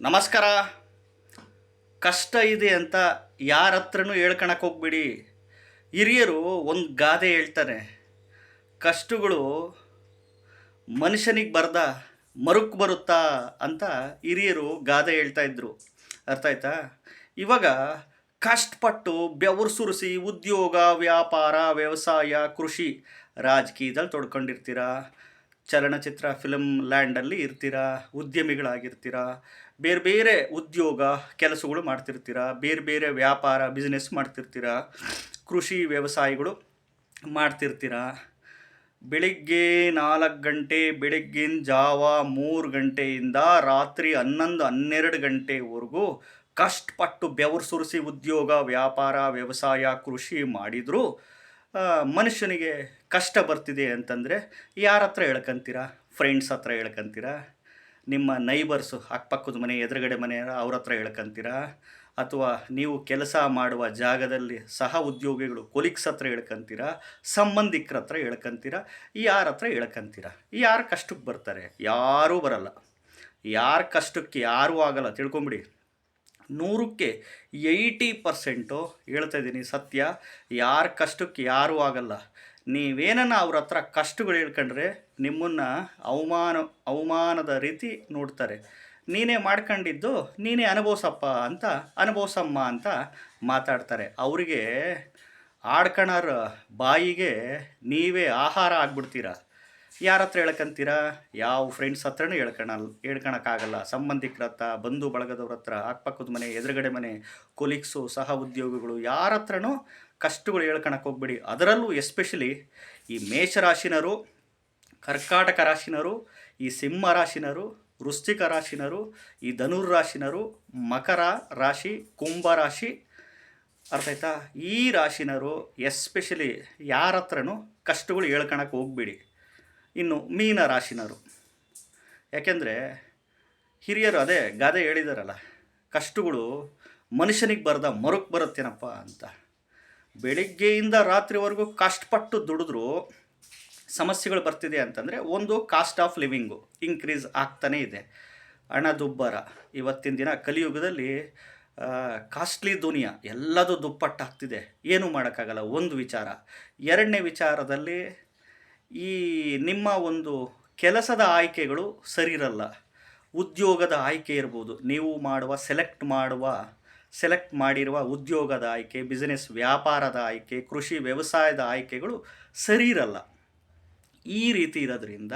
ನಮಸ್ಕಾರ. ಕಷ್ಟ ಇದೆ ಅಂತ ಯಾರ ಹತ್ರನೂ ಹೇಳ್ಕೊಳಕ್ಕೆ ಹೋಗ್ಬಿಡಿ. ಹಿರಿಯರು ಒಂದು ಗಾದೆ ಹೇಳ್ತಾರೆ. ಕಷ್ಟಗಳು ಮನುಷ್ಯನಿಗೆ ಬರ್ದ, ಮರುಕ್ ಬರುತ್ತಾ ಅಂತ ಹಿರಿಯರು ಗಾದೆ ಹೇಳ್ತಾ ಇದ್ರು. ಅರ್ಥ ಆಯ್ತಾ? ಇವಾಗ ಕಷ್ಟಪಟ್ಟು ಬೆವರು ಸುರಿಸಿ ಉದ್ಯೋಗ, ವ್ಯಾಪಾರ, ವ್ಯವಸಾಯ, ಕೃಷಿ ರಾಜಕೀಯದಲ್ಲಿ ತೊಡ್ಕೊಂಡಿರ್ತೀರಾ? ಚಲನಚಿತ್ರ ಫಿಲಮ್ ಲ್ಯಾಂಡಲ್ಲಿ ಇರ್ತೀರಾ, ಉದ್ಯಮಿಗಳಾಗಿರ್ತೀರಾ, ಬೇರೆ ಬೇರೆ ಉದ್ಯೋಗ ಕೆಲಸಗಳು ಮಾಡ್ತಿರ್ತೀರಾ, ಬೇರೆ ಬೇರೆ ವ್ಯಾಪಾರ ಬಿಸ್ನೆಸ್ ಮಾಡ್ತಿರ್ತೀರಾ, ಕೃಷಿ ವ್ಯವಸಾಯಗಳು ಮಾಡ್ತಿರ್ತೀರಾ? ಬೆಳಿಗ್ಗೆ ನಾಲ್ಕು ಗಂಟೆ, ಬೆಳಗ್ಗಿನ ಜಾವ ಮೂರು ಗಂಟೆಯಿಂದ ರಾತ್ರಿ ಹನ್ನೊಂದು ಹನ್ನೆರಡು ಗಂಟೆವರೆಗೂ ಕಷ್ಟಪಟ್ಟು ಬೆವರು ಸುರಿಸಿ ಉದ್ಯೋಗ, ವ್ಯಾಪಾರ, ವ್ಯವಸಾಯ, ಕೃಷಿ ಮಾಡಿದರೂ ಮನುಷ್ಯನಿಗೆ ಕಷ್ಟ ಬರ್ತಿದೆ ಅಂತಂದರೆ ಯಾರ ಹತ್ರ ಹೇಳ್ಕಂತೀರಾ? ಫ್ರೆಂಡ್ಸ್ ಹತ್ರ ಹೇಳ್ಕಂತೀರಾ? ನಿಮ್ಮ ನೈಬರ್ಸು ಅಕ್ಕಪಕ್ಕದ ಮನೆ, ಎದುರುಗಡೆ ಮನೆ ಅವ್ರ ಹತ್ರ ಹೇಳ್ಕಂತೀರಾ? ಅಥವಾ ನೀವು ಕೆಲಸ ಮಾಡುವ ಜಾಗದಲ್ಲಿ ಸಹ ಉದ್ಯೋಗಿಗಳು ಕೊಲೀಗ್ಸ್ ಹತ್ರ ಹೇಳ್ಕಂತೀರಾ? ಸಂಬಂಧಿಕರ ಹತ್ರ ಹೇಳ್ಕಂತೀರಾ? ಯಾರ ಹತ್ರ ಹೇಳ್ಕಂತೀರಾ? ಯಾರು ಕಷ್ಟಕ್ಕೆ ಬರ್ತಾರೆ? ಯಾರೂ ಬರಲ್ಲ. ಯಾರ ಕಷ್ಟಕ್ಕೆ ಯಾರೂ ಆಗಲ್ಲ. ತಿಳ್ಕೊಂಬಿಡಿ. ನೂರಕ್ಕೆ ಏಯ್ಟಿ ಪರ್ಸೆಂಟು ಹೇಳ್ತಾ ಇದ್ದೀನಿ ಸತ್ಯ. ಯಾರ ಕಷ್ಟಕ್ಕೆ ಯಾರೂ ಆಗಲ್ಲ. ನೀವೇನನ್ನ ಅವ್ರ ಹತ್ರ ಕಷ್ಟಗಳು ಹೇಳ್ಕೊಂಡ್ರೆ ನಿಮ್ಮನ್ನು ಅವಮಾನ, ಅವಮಾನದ ರೀತಿ ನೋಡ್ತಾರೆ. ನೀನೇ ಮಾಡ್ಕೊಂಡಿದ್ದು ನೀನೇ ಅನುಭವಿಸಪ್ಪ ಅಂತ, ಅನುಭವಿಸಮ್ಮ ಅಂತ ಮಾತಾಡ್ತಾರೆ. ಅವರಿಗೆ ಆಡ್ಕಣರ ಬಾಯಿಗೆ ನೀವೇ ಆಹಾರ ಆಗ್ಬಿಡ್ತೀರ? ಯಾರ ಹತ್ರ ಹೇಳ್ಕಂತೀರಾ? ಯಾವ ಫ್ರೆಂಡ್ಸ್ ಹತ್ರನೂ ಹೇಳ್ಕೊಳಲ್ ಹೇಳ್ಕೊಳಕ್ಕಾಗಲ್ಲ ಸಂಬಂಧಿಕರ ಹತ್ರ ಬಂಧು ಬಳಗದವ್ರ ಹತ್ರ, ಅಕ್ಕಪಕ್ಕದ ಮನೆ, ಎದುರುಗಡೆ ಮನೆ ಕೊಲೀಗ್ಸು ಸಹ ಉದ್ಯೋಗಿಗಳು, ಯಾರ ಹತ್ರನೂ ಕಷ್ಟಗಳು ಹೇಳ್ಕೊಳಕ್ಕೆ ಹೋಗ್ಬೇಡಿ. ಅದರಲ್ಲೂ ಎಸ್ಪೆಷಲಿ ಈ ಮೇಷರಾಶಿನರು, ಕರ್ಕಾಟಕ ರಾಶಿನರು, ಈ ಸಿಂಹ ರಾಶಿನರು, ವೃಶ್ಚಿಕ ರಾಶಿನರು, ಈ ಧನುರ್ ರಾಶಿನರು, ಮಕರ ರಾಶಿ, ಕುಂಭ ರಾಶಿ, ಅರ್ಥ ಆಯ್ತಾ? ಈ ರಾಶಿನರು ಎಸ್ಪೆಷಲಿ ಯಾರ ಹತ್ರನೂ ಕಷ್ಟಗಳು ಹೇಳ್ಕೊಳಕ್ಕೆ ಹೋಗ್ಬೇಡಿ. ಇನ್ನು ಮೀನ ರಾಶಿನರು ಯಾಕೆಂದರೆ ಹಿರಿಯರು ಅದೇ ಗಾದೆ ಹೇಳಿದಾರಲ್ಲ, ಕಷ್ಟಗಳು ಮನುಷ್ಯನಿಗೆ ಬರದ ಮರುಕ್ ಬರುತ್ತೇನಪ್ಪ ಅಂತ. ಬೆಳಿಗ್ಗೆಯಿಂದ ರಾತ್ರಿವರೆಗೂ ಕಷ್ಟಪಟ್ಟು ದುಡಿದ್ರು ಸಮಸ್ಯೆಗಳು ಬರ್ತಿದೆ ಅಂತಂದರೆ ಒಂದು ಕಾಸ್ಟ್ ಆಫ್ ಲಿವಿಂಗು ಇನ್ಕ್ರೀಸ್ ಆಗ್ತಾನೇ ಇದೆ. ಹಣದುಬ್ಬರ, ಇವತ್ತಿನ ದಿನ ಕಲಿಯುಗದಲ್ಲಿ ಕಾಸ್ಟ್ಲಿ ದುನಿಯಾ ಎಲ್ಲದೂ ದುಪ್ಪಟ್ಟಾಗ್ತಿದೆ. ಏನೂ ಮಾಡೋಕ್ಕಾಗಲ್ಲ, ಒಂದು ವಿಚಾರ. ಎರಡನೇ ವಿಚಾರದಲ್ಲಿ ಈ ನಿಮ್ಮ ಒಂದು ಕೆಲಸದ ಆಯ್ಕೆಗಳು ಸರಿರಲ್ಲ. ಉದ್ಯೋಗದ ಆಯ್ಕೆ ಇರ್ಬೋದು. ನೀವು ಮಾಡುವ, ಸೆಲೆಕ್ಟ್ ಮಾಡುವ, ಸೆಲೆಕ್ಟ್ ಮಾಡಿರುವ ಉದ್ಯೋಗದ ಆಯ್ಕೆ, ಬಿಸ್ನೆಸ್ ವ್ಯಾಪಾರದ ಆಯ್ಕೆ, ಕೃಷಿ ವ್ಯವಸಾಯದ ಆಯ್ಕೆಗಳು ಸರಿ ಇರಲ್ಲ ಈ ರೀತಿ ಇರೋದ್ರಿಂದ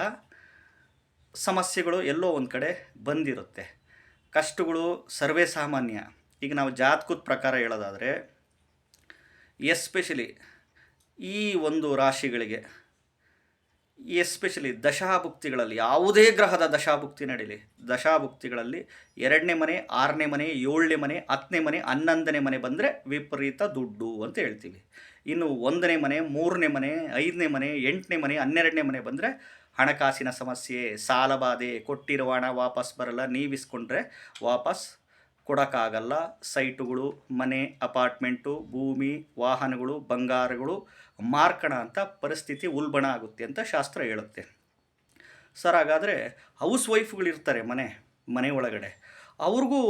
ಸಮಸ್ಯೆಗಳು ಎಲ್ಲೋ ಒಂದು ಕಡೆ ಬಂದಿರುತ್ತೆ. ಕಷ್ಟಗಳು ಸರ್ವೇ ಸಾಮಾನ್ಯ. ಈಗ ನಾವು ಜಾತಕದ ಪ್ರಕಾರ ಹೇಳೋದಾದರೆ, ಎಸ್ಪೆಷಲಿ ಈ ಒಂದು ರಾಶಿಗಳಿಗೆ ಎಸ್ಪೆಷಲಿ ದಶಾಭುಕ್ತಿಗಳಲ್ಲಿ, ಯಾವುದೇ ಗ್ರಹದ ದಶಾಭುಕ್ತಿ ನಡೀಲಿ. ದಶಾಭುಕ್ತಿಗಳಲ್ಲಿ ಎರಡನೇ ಮನೆ, ಆರನೇ ಮನೆ, ಏಳನೇ ಮನೆ, ಹತ್ತನೇ ಮನೆ, ಹನ್ನೊಂದನೇ ಮನೆ ಬಂದರೆ ವಿಪರೀತ ದುಡ್ಡು ಅಂತ ಹೇಳ್ತೀವಿ. ಇನ್ನು ಒಂದನೇ ಮನೆ, ಮೂರನೇ ಮನೆ, ಐದನೇ ಮನೆ, ಎಂಟನೇ ಮನೆ, ಹನ್ನೆರಡನೇ ಮನೆ ಬಂದರೆ ಹಣಕಾಸಿನ ಸಮಸ್ಯೆ ಸಾಲಬಾಧೆ ಕೊಟ್ಟಿರುವ ಹಣ ವಾಪಸ್ ಬರಲ್ಲ, ನೀವಿಸ್ಕೊಂಡ್ರೆ ವಾಪಸ್ ಕೊಡೋಕ್ಕಾಗಲ್ಲ. ಸೈಟುಗಳು, ಮನೆ, ಅಪಾರ್ಟ್ಮೆಂಟು, ಭೂಮಿ, ವಾಹನಗಳು, ಬಂಗಾರಗಳು ಮಾರ್ಕಣ ಅಂತ ಪರಿಸ್ಥಿತಿ ಉಲ್ಬಣ ಆಗುತ್ತೆ ಅಂತ ಶಾಸ್ತ್ರ ಹೇಳುತ್ತೆ. ಸರ್, ಹಾಗಾದರೆ ಹೌಸ್ ವೈಫ್ಗಳಿರ್ತಾರೆ ಮನೆ ಮನೆ ಒಳಗಡೆ. ಅವ್ರಿಗೂ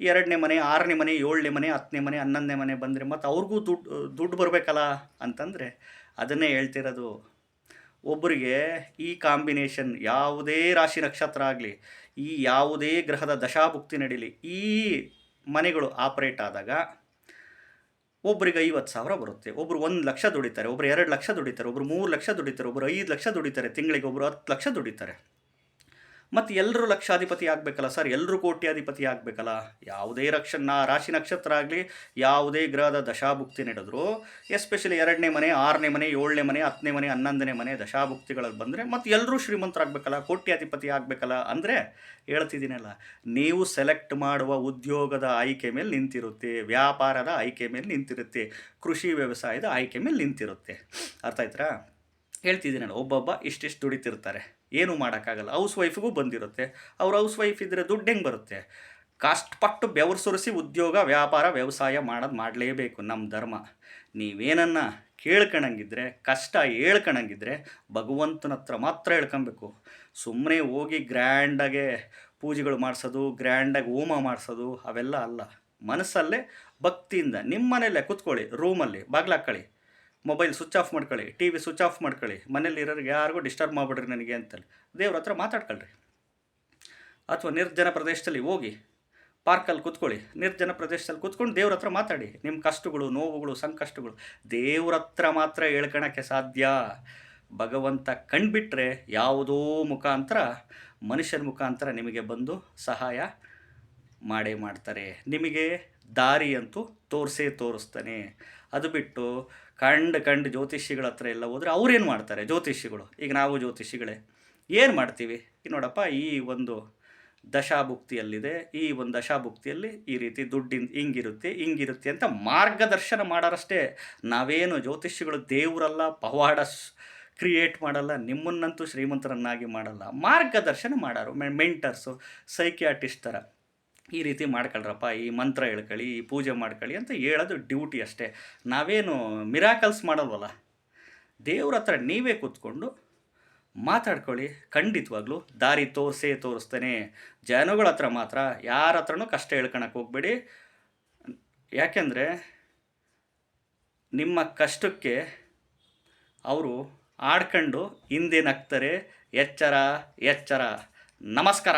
ಎರಡನೇ ಮನೆ, ಆರನೇ ಮನೆ, ಏಳನೇ ಮನೆ, ಹತ್ತನೇ ಮನೆ, ಹನ್ನೊಂದನೇ ಮನೆ ಬಂದರೆ ಮತ್ತು ಅವ್ರಿಗೂ ದುಡ್ಡು ದುಡ್ಡು ಬರಬೇಕಲ್ಲ ಅಂತಂದರೆ ಅದನ್ನೇ ಹೇಳ್ತಿರೋದು. ಒಬ್ಬರಿಗೆ ಈ ಕಾಂಬಿನೇಷನ್ ಯಾವುದೇ ರಾಶಿ ನಕ್ಷತ್ರ ಆಗಲಿ ಈ ಯಾವುದೇ ಗ್ರಹದ ದಶಾಭುಕ್ತಿ ನಡೀಲಿ, ಈ ಮನೆಗಳು ಆಪರೇಟ್ ಆದಾಗ ಒಬ್ರಿಗೆ ಐವತ್ತು ಸಾವಿರ ಬರುತ್ತೆ. ಒಬ್ರು ಒಂದು ಲಕ್ಷ ದುಡಿತಾರೆ, ಒಬ್ರು ಎರಡು ಲಕ್ಷ ದುಡಿತಾರೆ, ಒಬ್ರು ಮೂರು ಲಕ್ಷ ದುಡಿತಾರೆ, ಒಬ್ರು ಐದು ಲಕ್ಷ ದುಡಿತಾರೆ ತಿಂಗಳಿಗೆ ಒಬ್ರು ಹತ್ತು ಲಕ್ಷ ದುಡಿತಾರೆ. ಮತ್ತು ಎಲ್ಲರೂ ಲಕ್ಷಾಧಿಪತಿ ಆಗಬೇಕಲ್ಲ ಸರ್? ಎಲ್ಲರೂ ಕೋಟ್ಯಾಧಿಪತಿ ಆಗಬೇಕಲ್ಲ? ಯಾವುದೇ ರಕ್ಷಣ ರಾಶಿ ನಕ್ಷತ್ರ ಆಗಲಿ, ಯಾವುದೇ ಗ್ರಹದ ದಶಾಭುಕ್ತಿ ನಡೆದ್ರು, ಎಸ್ಪೆಷಲಿ ಎರಡನೇ ಮನೆ, ಆರನೇ ಮನೆ, ಏಳನೇ ಮನೆ, ಹತ್ತನೇ ಮನೆ, ಹನ್ನೊಂದನೇ ಮನೆ ದಶಾಭುಕ್ತಿಗಳಲ್ಲಿ ಬಂದರೆ ಮತ್ತು ಎಲ್ಲರೂ ಶ್ರೀಮಂತರಾಗಬೇಕಲ್ಲ, ಕೋಟ್ಯಾಧಿಪತಿ ಆಗಬೇಕಲ್ಲ ಅಂದರೆ ಹೇಳ್ತಿದ್ದೀನಲ್ಲ, ನೀವು ಸೆಲೆಕ್ಟ್ ಮಾಡುವ ಉದ್ಯೋಗದ ಆಯ್ಕೆ ಮೇಲೆ ನಿಂತಿರುತ್ತೆ, ವ್ಯಾಪಾರದ ಆಯ್ಕೆ ಮೇಲೆ ನಿಂತಿರುತ್ತೆ, ಕೃಷಿ ವ್ಯವಸಾಯದ ಆಯ್ಕೆ ಮೇಲೆ ನಿಂತಿರುತ್ತೆ. ಅರ್ಥ ಆಯ್ತಾ ಹೇಳ್ತಿದ್ದೀನಲ್ಲ ಒಬ್ಬೊಬ್ಬ ಇಷ್ಟಿಷ್ಟು ದುಡಿತಿರ್ತಾರೆ. ಏನೂ ಮಾಡೋಕ್ಕಾಗಲ್ಲ. ಹೌಸ್ ವೈಫ್ಗೂ ಬಂದಿರುತ್ತೆ. ಅವ್ರ ಹೌಸ್ ವೈಫ್ ಇದ್ದರೆ ದುಡ್ಡು ಹೆಂಗೆ ಬರುತ್ತೆ? ಕಷ್ಟಪಟ್ಟು ಬೆವರು ಸುರಿಸಿ ಉದ್ಯೋಗ, ವ್ಯಾಪಾರ, ವ್ಯವಸಾಯ ಮಾಡೋದು ಮಾಡಲೇಬೇಕು ನಮ್ಮ ಧರ್ಮ. ನೀವೇನನ್ನು ಕೇಳ್ಕೊಳಂಗಿದ್ರೆ ಕಷ್ಟ ಹೇಳ್ಕೊಳಂಗಿದ್ರೆ ಭಗವಂತನ ಹತ್ರ ಮಾತ್ರ ಹೇಳ್ಕೊಬೇಕು. ಸುಮ್ಮನೆ ಹೋಗಿ ಗ್ರ್ಯಾಂಡಾಗೆ ಪೂಜೆಗಳು ಮಾಡಿಸೋದು, ಗ್ರ್ಯಾಂಡಾಗಿ ಹೋಮ ಮಾಡಿಸೋದು ಅವೆಲ್ಲ ಅಲ್ಲ. ಮನಸ್ಸಲ್ಲೇ ಭಕ್ತಿಯಿಂದ ನಿಮ್ಮ ಮನೆಯಲ್ಲೇ ಕೂತ್ಕೊಳ್ಳಿ, ರೂಮಲ್ಲಿ ಬಾಗ್ಲಾಕೊಳ್ಳಿ ಮೊಬೈಲ್ ಸ್ವಿಚ್ ಆಫ್ ಮಾಡ್ಕೊಳ್ಳಿ, ಟಿ ವಿ ಸ್ವಿಚ್ ಆಫ್ ಮಾಡ್ಕೊಳ್ಳಿ, ಮನೇಲಿ ಇರೋರಿಗೆ ಯಾರಿಗೂ ಡಿಸ್ಟರ್ಬ್ ಮಾಡಿಬಿಡ್ರಿ ನನಗೆ ಅಂತಲ್ಲಿ ದೇವ್ರ ಹತ್ರ ಮಾತಾಡ್ಕೊಳ್ರಿ. ಅಥವಾ ನಿರ್ಜನ ಪ್ರದೇಶದಲ್ಲಿ ಹೋಗಿ ಪಾರ್ಕಲ್ಲಿ ಕೂತ್ಕೊಳ್ಳಿ, ನಿರ್ಜನ ಪ್ರದೇಶದಲ್ಲಿ ಕೂತ್ಕೊಂಡು ದೇವ್ರ ಹತ್ರ ಮಾತಾಡಿ. ನಿಮ್ಮ ಕಷ್ಟಗಳು, ನೋವುಗಳು, ಸಂಕಷ್ಟಗಳು, ದೇವ್ರ ಹತ್ರ ಮಾತ್ರ ಹೇಳ್ಕೊಳಕ್ಕೆ ಸಾಧ್ಯ. ಭಗವಂತ ಕಂಡುಬಿಟ್ರೆ ಯಾವುದೋ ಮುಖಾಂತರ, ಮನುಷ್ಯನ ಮುಖಾಂತರ ನಿಮಗೆ ಬಂದು ಸಹಾಯ ಮಾಡೇ ಮಾಡ್ತಾರೆ. ನಿಮಗೆ ದಾರಿ ಅಂತೂ ತೋರಿಸೇ ತೋರಿಸ್ತಾನೆ. ಅದು ಬಿಟ್ಟು ಕಂಡು ಕಂಡು ಜ್ಯೋತಿಷಿಗಳ ಹತ್ರ ಎಲ್ಲ ಹೋದರೆ ಅವ್ರೇನು ಮಾಡ್ತಾರೆ? ಜ್ಯೋತಿಷಿಗಳು. ಈಗ ನಾವು ಜ್ಯೋತಿಷಿಗಳೇ. ಏನು ಮಾಡ್ತೀವಿ? ಈ ನೋಡಪ್ಪ, ಈ ಒಂದು ದಶಾಭುಕ್ತಿಯಲ್ಲಿದೆ. ಈ ಒಂದು ದಶಾಭುಕ್ತಿಯಲ್ಲಿ ಈ ರೀತಿ ದುಡ್ಡಿನ ಹಿಂಗಿರುತ್ತೆ ಹಿಂಗಿರುತ್ತೆ ಅಂತ ಮಾರ್ಗದರ್ಶನ ಮಾಡೋರಷ್ಟೇ. ನಾವೇನು ಜ್ಯೋತಿಷಿಗಳು ದೇವರಲ್ಲ, ಪವಾಡ ಕ್ರಿಯೇಟ್ ಮಾಡಲ್ಲ, ನಿಮ್ಮನ್ನಂತೂ ಶ್ರೀಮಂತರನ್ನಾಗಿ ಮಾಡಲ್ಲ. ಮಾರ್ಗದರ್ಶನ ಮಾಡೋರು. ಮೆಂಟರ್ಸು, ಸೈಕಿಯಾಟಿಸ್ಟ್ ಥರ. ಈ ರೀತಿ ಮಾಡ್ಕೊಳ್ರಪ್ಪ, ಈ ಮಂತ್ರ ಹೇಳ್ಕೊಳ್ಳಿ ಈ ಪೂಜೆ ಮಾಡ್ಕೊಳ್ಳಿ ಅಂತ ಹೇಳೋದು ಡ್ಯೂಟಿ ಅಷ್ಟೇ. ನಾವೇನು ಮಿರಾಕಲ್ಸ್ ಮಾಡಲ್ವಲ್ಲ? ದೇವ್ರ ಹತ್ರ ನೀವೇ ಕೂತ್ಕೊಂಡು ಮಾತಾಡ್ಕೊಳ್ಳಿ. ಖಂಡಿತವಾಗ್ಲೂ ದಾರಿ ತೋರಿಸೇ ತೋರಿಸ್ತಾನೆ. ಜನಗಳ ಹತ್ರ ಮಾತ್ರ ಯಾರ ಹತ್ರನೂ ಕಷ್ಟ ಹೇಳ್ಕೊಳಕ್ಕೆ ಹೋಗ್ಬೇಡಿ. ಯಾಕೆಂದರೆ ನಿಮ್ಮ ಕಷ್ಟಕ್ಕೆ ಅವರು ಆಡ್ಕೊಂಡು ಹಿಂದೆ ನಗ್ತಾರೆ. ಎಚ್ಚರ ಎಚ್ಚರ. ನಮಸ್ಕಾರ.